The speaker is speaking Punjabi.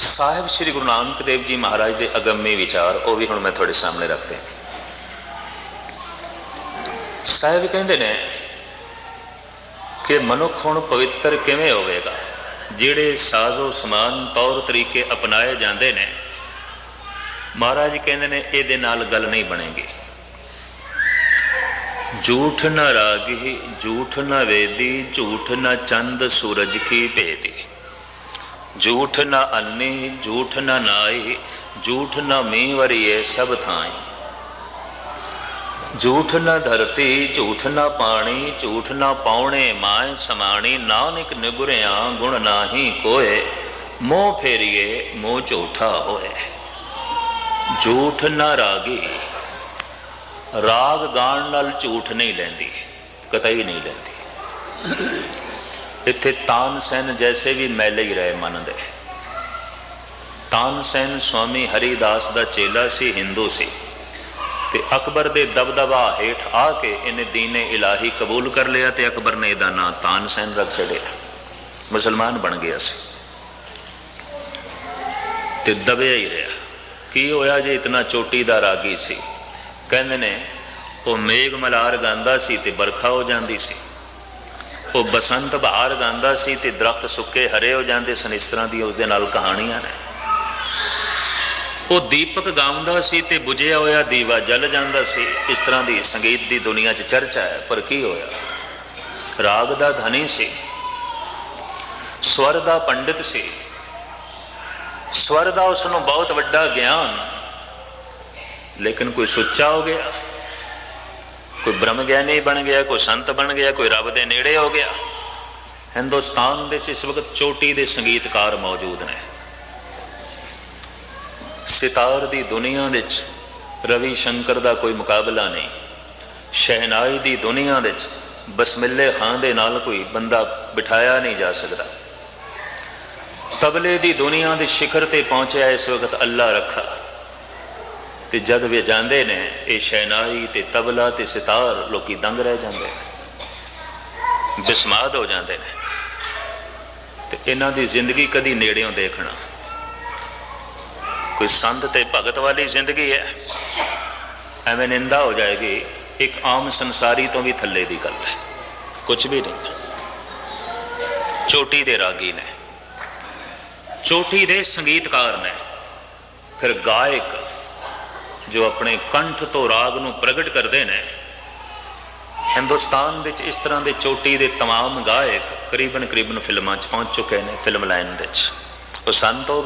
ਸਾਹਿਬ ਸ੍ਰੀ ਗੁਰੂ ਨਾਨਕ ਦੇਵ ਜੀ ਮਹਾਰਾਜ ਦੇ ਅਗੰਮੇ ਵਿਚਾਰ, ਉਹ ਵੀ ਹੁਣ ਮੈਂ ਤੁਹਾਡੇ ਸਾਹਮਣੇ ਰੱਖਦੇ ਸਾਹਿਬ ਕਹਿੰਦੇ ਨੇ ਕਿ ਮਨੁੱਖ ਹੁਣ ਪਵਿੱਤਰ ਕਿਵੇਂ ਹੋਵੇਗਾ? ਜਿਹੜੇ ਸਾਜ਼ੋ ਸਮਾਨ ਤੌਰ ਤਰੀਕੇ ਅਪਣਾਏ ਜਾਂਦੇ ਨੇ, ਮਹਾਰਾਜ ਕਹਿੰਦੇ ਨੇ ਇਹਦੇ ਨਾਲ ਗੱਲ ਨਹੀਂ ਬਣੇਗੀ। ਝੂਠ ਨਾ ਰਾਗੀ ਝੂਠ ਨਾ ਵੇਦੀ, ਝੂਠ ਨਾ ਚੰਦ ਸੂਰਜ ਕੀ ਭੇਦੀ। ਝੂਠ ਨਾ ਅੰਨੀ, ਝੂਠ ਨਾ ਨਾਈ ਝੂਠ ਨਾ ਮੀਂਹ ਵਰੀਏ ਸਭ ਥਾਈ ਝੂਠ ਨਾ ਧਰਤੀ, ਝੂਠ ਨਾ ਪਾਣੀ, ਝੂਠ ਨਾ ਪਾਉਣੇ, ਮਾਇ ਸਮਾਣੀ, ਨਾਨਕ ਨਿਗੁਰਿਆ ਗੁਣ ਨਾਹੀ ਕੋਏ, ਮੋਹ ਫੇਰੀਏ, ਮੋਹ ਝੂਠਾ ਹੋਏ। ਝੂਠ ਨਾ ਰਾਗੀ, ਰਾਗ ਗਾਣ ਨਾਲ ਝੂਠ ਨਹੀਂ ਲੈਂਦੀ, ਕਤਈ ਨਹੀਂ ਲੈਂਦੀ। ਇੱਥੇ ਤਾਨਸੈਨ ਜੈਸੇ ਵੀ ਮੈਲੇ ਹੀ ਰਹੇ ਮਨ ਦੇ ਤਾਨਸੈਨ ਸਵਾਮੀ ਹਰੀਦਾਸ ਦਾ ਚੇਲਾ ਸੀ, ਹਿੰਦੂ ਸੀ। ਤੇ ਅਕਬਰ ਦੇ ਦਬਦਬਾ ਹੇਠ ਆ ਕੇ ਇਹਨੇ ਦੀਨੇ ਇਲਾਹੀ ਕਬੂਲ ਕਰ ਲਿਆ ਤੇ ਅਕਬਰ ਨੇ ਇਹਦਾ ਨਾਂ ਤਾਨਸੈਨ ਰੱਖ ਛੜਿਆ ਮੁਸਲਮਾਨ ਬਣ ਗਿਆ ਸੀ। ਤੇ ਦਬਿਆ ਹੀ ਰਿਹਾ। ਕੀ ਹੋਇਆ ਜੇ ਇਤਨਾ ਚੋਟੀ ਦਾ ਰਾਗੀ ਸੀ? ਕਹਿੰਦੇ ਨੇ, ਉਹ ਮੇਘ ਮਲਾਰ ਗਾਉਂਦਾ ਸੀ ਤੇ ਬਰਖਾ ਹੋ ਜਾਂਦੀ ਸੀ। ਉਹ ਬਸੰਤ ਬਹਾਰ ਗਾਉਂਦਾ ਸੀ ਤੇ ਦਰਖਤ ਸੁੱਕੇ ਹਰੇ ਹੋ ਜਾਂਦੇ ਸਨ, ਇਸ ਤਰ੍ਹਾਂ ਦੀ ਉਸ ਦੇ ਨਾਲ ਕਹਾਣੀਆਂ ਨੇ। ਉਹ ਦੀਪਕ ਗਾਉਂਦਾ ਸੀ ਤੇ ਬੁਝਿਆ ਹੋਇਆ ਦੀਵਾ ਜਲ ਜਾਂਦਾ ਸੀ। ਇਸ ਤਰ੍ਹਾਂ ਦੀ ਸੰਗੀਤ ਦੀ ਦੁਨੀਆ 'ਚ ਚਰਚਾ ਹੈ, ਪਰ ਕੀ ਹੋਇਆ? ਰਾਗ ਦਾ ਧਨੀ ਸੀ। ਸਵਰ ਦਾ ਪੰਡਿਤ ਸੀ। ਸਵਰ ਦਾ ਉਸ ਨੂੰ ਬਹੁਤ ਵੱਡਾ ਗਿਆਨ। ਲੇਕਿਨ ਕੋਈ ਸੁੱਚਾ ਹੋ ਗਿਆ। ਕੋਈ ਬ੍ਰਹਮ ਗਿਆਨੀ ਬਣ ਗਿਆ, ਕੋਈ ਸੰਤ ਬਣ ਗਿਆ, ਕੋਈ ਰੱਬ ਦੇ ਨੇੜੇ ਹੋ ਗਿਆ। ਹਿੰਦੁਸਤਾਨ ਦੇ ਇਸ ਵਕਤ ਚੋਟੀ ਦੇ ਸੰਗੀਤਕਾਰ ਮੌਜੂਦ ਨੇ। ਸਿਤਾਰ ਦੀ ਦੁਨੀਆ ਵਿੱਚ ਰਵੀ ਸ਼ੰਕਰ ਦਾ ਕੋਈ ਮੁਕਾਬਲਾ ਨਹੀਂ। ਸ਼ਹਿਨਾਈ ਦੀ ਦੁਨੀਆ ਵਿੱਚ ਬਸਮਿੱਲੇ ਖਾਂ ਦੇ ਨਾਲ ਕੋਈ ਬੰਦਾ ਬਿਠਾਇਆ ਨਹੀਂ ਜਾ ਸਕਦਾ। ਤਬਲੇ ਦੀ ਦੁਨੀਆ ਦੇ ਸ਼ਿਖਰ ਤੇ ਪਹੁੰਚਿਆ ਇਸ ਵਕਤ ਅੱਲਾ ਰੱਖਾ। ਤੇ ਜਦ ਵੀ ਜਾਂਦੇ ਨੇ, ਇਹ ਸ਼ਹਿਨਾਈ ਤੇ ਤਬਲਾ ਤੇ ਸਿਤਾਰ ਲੋਕੀ ਦੰਗ ਰਹਿ ਜਾਂਦੇ ਨੇ। ਬਿਸਮਾਦ ਹੋ ਜਾਂਦੇ ਨੇ। ਤੇ ਇਹਨਾਂ ਦੀ ਜ਼ਿੰਦਗੀ ਕਦੀ ਨੇੜਿਓਂ ਦੇਖਣਾ। ਕੋਈ ਸੰਤ ਤੇ ਭਗਤ ਵਾਲੀ ਜ਼ਿੰਦਗੀ ਹੈ। ਐਵੇਂ ਨਿੰਦਾ ਹੋ ਜਾਏਗੀ, ਇੱਕ ਆਮ ਸੰਸਾਰੀ ਤੋਂ ਵੀ ਥੱਲੇ ਦੀ ਗੱਲ ਹੈ। ਕੁਝ ਵੀ ਨਹੀਂ। ਚੋਟੀ ਦੇ ਰਾਗੀ ਨੇ। ਚੋਟੀ ਦੇ ਸੰਗੀਤਕਾਰ ਨੇ। ਫਿਰ ਗਾਇਕ ਜੋ ਆਪਣੇ ਕੰਠ ਤੋਂ ਰਾਗ ਨੂੰ ਪ੍ਰਗਟ ਕਰਦੇ ਨੇ ਹਿੰਦੁਸਤਾਨ ਵਿੱਚ ਇਸ ਤਰ੍ਹਾਂ ਦੇ ਚੋਟੀ ਦੇ तमाम ਗਾਇਕ ਕਰੀਬਨ ਕਰੀਬਨ ਫਿਲਮਾਂ 'ਚ ਪਹੁੰਚ ਚੁੱਕੇ ਨੇ ਫਿਲਮ ਲਾਈਨ ਵਿੱਚ ਉਹ ਸੰਤ ਹੋ ਗਏ